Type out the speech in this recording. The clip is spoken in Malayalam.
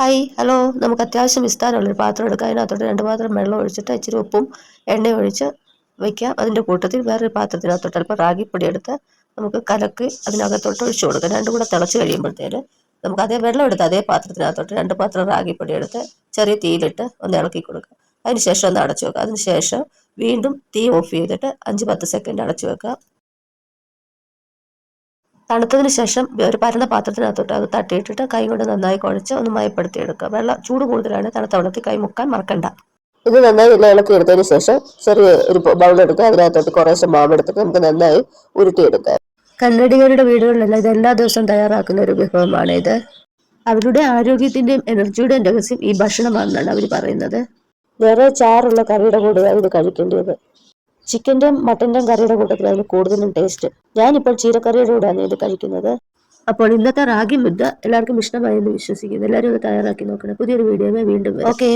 Hi hello. നമുക്ക് അത്യാവശ്യം വിസ്താരമുള്ളൊരു പാത്രം എടുക്കാം. അതിനകത്തോട്ട് രണ്ട് പാത്രം വെള്ളം ഒഴിച്ചിട്ട് ഇച്ചിരി ഉപ്പും എണ്ണയും ഒഴിച്ച് വയ്ക്കാം അതിന്റെ കൂട്ടത്തിൽ വേറൊരു പാത്രത്തിനകത്തോട്ട് അല്പം റാഗിപ്പൊടി എടുത്ത് നമുക്ക് കലക്കി അതിനകത്തോട്ട് ഒഴിച്ചു കൊടുക്കാം. രണ്ടും കൂടെ തിളച്ച് കഴിയുമ്പോഴത്തേന് നമുക്ക് അതേ വെള്ളം എടുത്ത് അതേ പാത്രത്തിനകത്തോട്ട് രണ്ട് പാത്രം റാഗിപ്പൊടി എടുത്ത് ചെറിയ തീയിലിട്ട് ഒന്ന് ഇളക്കി കൊടുക്കുക അതിന് ശേഷം ഒന്ന് അടച്ചു വെക്കുക അതിന് ശേഷം വീണ്ടും തീ ഓഫ് ചെയ്തിട്ട് അഞ്ച് പത്ത് സെക്കൻഡ് അടച്ചു വെക്കുക തണുത്തതിന് ശേഷം ഒരു പരന്ന പാത്രത്തിനകത്തോട്ട് അത് തട്ടിയിട്ടിട്ട് കൈ കൊണ്ട് നന്നായി കുഴച്ച് ഒന്ന് മയപ്പെടുത്തി എടുക്കുക വെള്ളം ചൂട് കൂടുതലാണ്. തണുത്ത വെള്ളത്തിൽ കൈ മുക്കാൻ മറക്കണ്ട. ഇത് നന്നായി എല്ലാം ഇളക്കി എടുത്തതിന് ശേഷം ചെറിയ ഒരു ബൗൾ എടുക്കുക. അതിനകത്തോട്ട് കുറേശ്ശെ മാവ് എടുത്തിട്ട് നമുക്ക് നന്നായി ഉരുട്ടിയെടുക്കാം. കന്നഡികളുടെ വീടുകളിലെല്ലാം ഇത് എല്ലാ ദിവസവും തയ്യാറാക്കുന്ന ഒരു വിഭവമാണ് ഇത്. അവരുടെ ആരോഗ്യത്തിന്റെയും എനർജിയുടെയും രഹസ്യം ഈ ഭക്ഷണമാണെന്നാണ് അവർ പറയുന്നത്. വേറെ ചാറുള്ള കറിയുടെ കൂടെയാണ് ഇത് കഴിക്കേണ്ടത് ചിക്കന്റെയും മട്ടന്റെയും കറിയുടെ കൂട്ടത്തിലാണ് കൂടുതലും ടേസ്റ്റ് ഞാനിപ്പോൾ ചീരക്കറിയുടെ കൂടെയാണ് ഇത് കഴിക്കുന്നത്. അപ്പോൾ ഇന്നത്തെ റാഗി മുദ്ദ എല്ലാവർക്കും ഇഷ്ടമായി എന്ന് വിശ്വസിക്കുന്നു. എല്ലാവരും ഇത് തയ്യാറാക്കി നോക്കണം. പുതിയൊരു വീഡിയോ വീണ്ടും ഓക്കെ